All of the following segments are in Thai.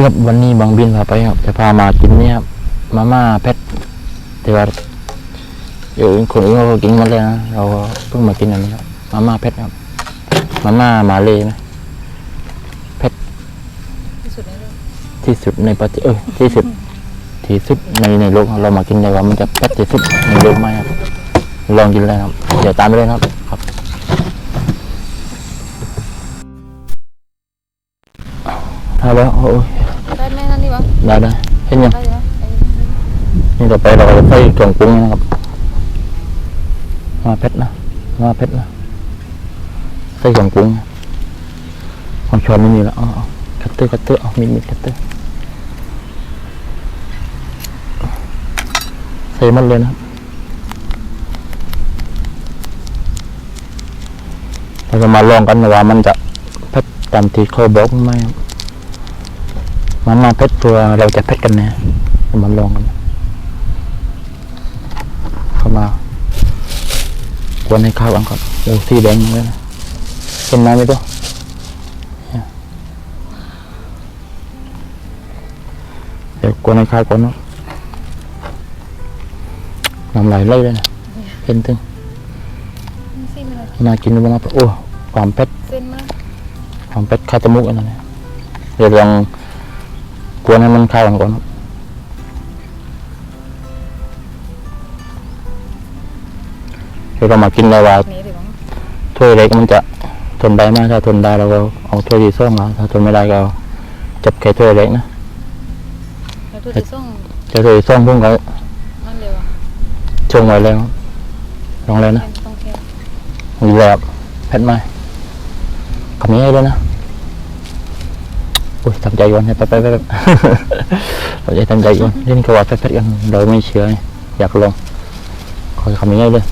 ดีครับวันนี้บางบินพาไปครับ จะพามากินเนี่ยครับมาม่าเพชรแต่ว่าเดี๋ยวคนอื่นเขาก็กินหมาเลยนะเราก็เพิ่งมากินอันนี้ครับมาม่าเพชรครับมาม่ามาเลยนะที่สุดในโลกที่สุดในประเทศเออที่สุดที่สุดในในโลกเรามากินเลยว่ามันจะเพชรที่สุดในโลกไหมครับ ลองกินเลยครับ เดี๋ยวตามไปเลยครับครับถ้าแล้วโอ้ย วะได้ได้เห็นยังได้ไหมไอ้นี่ต่อไปเราก็จะใส่เครื่องปรุงนะครับ มาเพชรนะ มาเพชรนะใส่เครื่องปรุงของช้อนไม่มีแล้วอ๋ออ๋อคัตเตอร์คัตเตอร์เอามีดมีดคัตเตอร์ใส่หมันเลยนะครับเราจะมาลองกันว่ามันจะเพชรตามที่เขาบอกไหมครับ มันมาเพชรตัวเราจะเพชรกันแน่เรามาลองกันเข้ามากวนให้เข้ากันก่อนโอ้สีแดงเลยนะเห็นไหมไม่ตัวเนี่ยเดี๋ยวกวนให้เข้าก่อนเนาะน้ำลายไหลเลยนะเห็นถึงเส้นอะไรน่ากินมากโอ้ความเป็ดเส้นมากความเป็ดคาจมูกอันนั้นนะเดี๋ยวลอง กวนให้มันเข้ากันก่อนเนาะเดี๋ยวเรามากินแล้วว่านี่ถือว่าถ้วยเล็กมันจะทนได้มากถ้าทนได้เราก็เอาถ้วยที่ซ่องมาถ้าทนไม่ได้ก็เอาจับแค่ถ้วยเล็กนะแล้วตัวที่ส่งจะถ้วยซ่องพุ่งก็มันเร็วอะชงไว้แล้วลองเลยนะเป็นต้องแค่ มีแบบเพชรไหมคำนี้ให้ด้วยนะ อุ้ยทำใจก่อนไปไปไปไปเราจะทำใจก่อนเล่นกระวาดเพชรๆกันเราไม่เชื่อไงอยากลองคอยคำนี้ให้เลย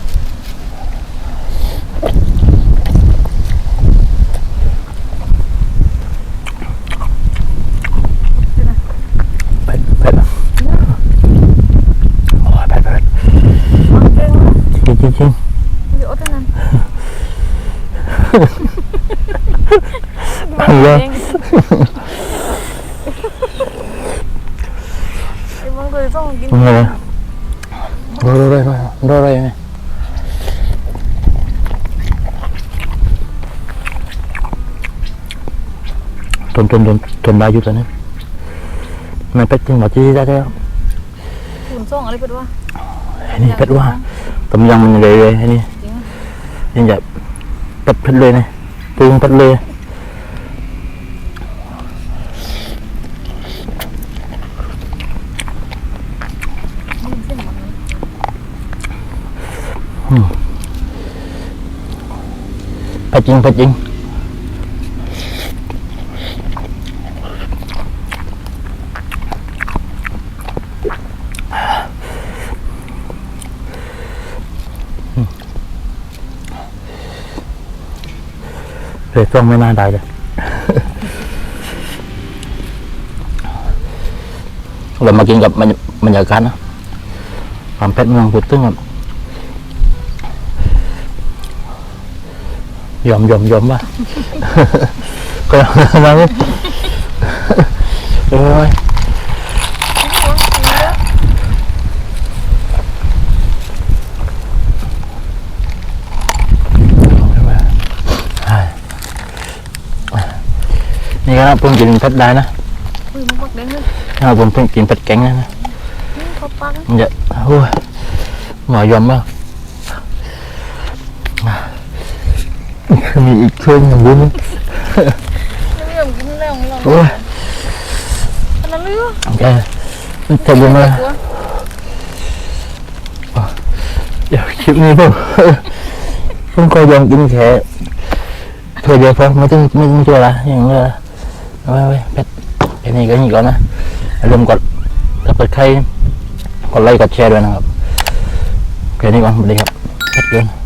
เผ็ดเผ็ดอะโอ้ยเผ็ดเผ็ดเก่งจริงจริงจริงมีอดนั่นเอาเลยไอ้บางตัวที่ ส่งกินมึงเลยรอรอรอรอรอรอยังไงทนทนทนทนได้อยู่ตอนนี้มันเป็ดจริงหรอจีได้แล้วหุ่นส่งอะไรเป็นวะไอ้นี่เป็ดว่าต้มยำมันเลยเลยไอ้นี่จริงอะยังจะเป็ดเป็ดเลยนะปรุงเป็ดเลย นี่เส้นหมดเลย เป็ดจริงเป็ดจริงเลยต้องไม่น่าได้เลยเรามากินกับบรรยากาศนะความเป็ดเมืองพุดตึ้งครับ ยอมยอมยอมว่ะก็มาเนี่ยโอ้ยนี่ก็ผมกินเป็ดได้นะอุ้ยมันบักแดงเลยถ้าผมเพิ่งกินเป็ดแกงนะนี่เขาปักมันจะโอ้ยหมอยอมมาก มีอีกช่วงหนึ่งบุ้นไม่ยอมกินแล้วของเราโอ้ยอันนั้นเลยว่ะแกมันจะบุ้นเลยกลัวเดี๋ยวคลิปนี้ผมผมก็ยอมกินแค่ถ้วยเดียวพอไม่ต้องไม่ต้องตัวละอย่างเงี้ยเอาไว้ไว้เป็ดแค่นี้ก็นี่ก่อนนะอย่าลืมกดถ้าเปิดใครกดไลค์กดแชร์ด้วยนะครับแค่นี้ก่อนสวัสดีครับเป็ดเกิน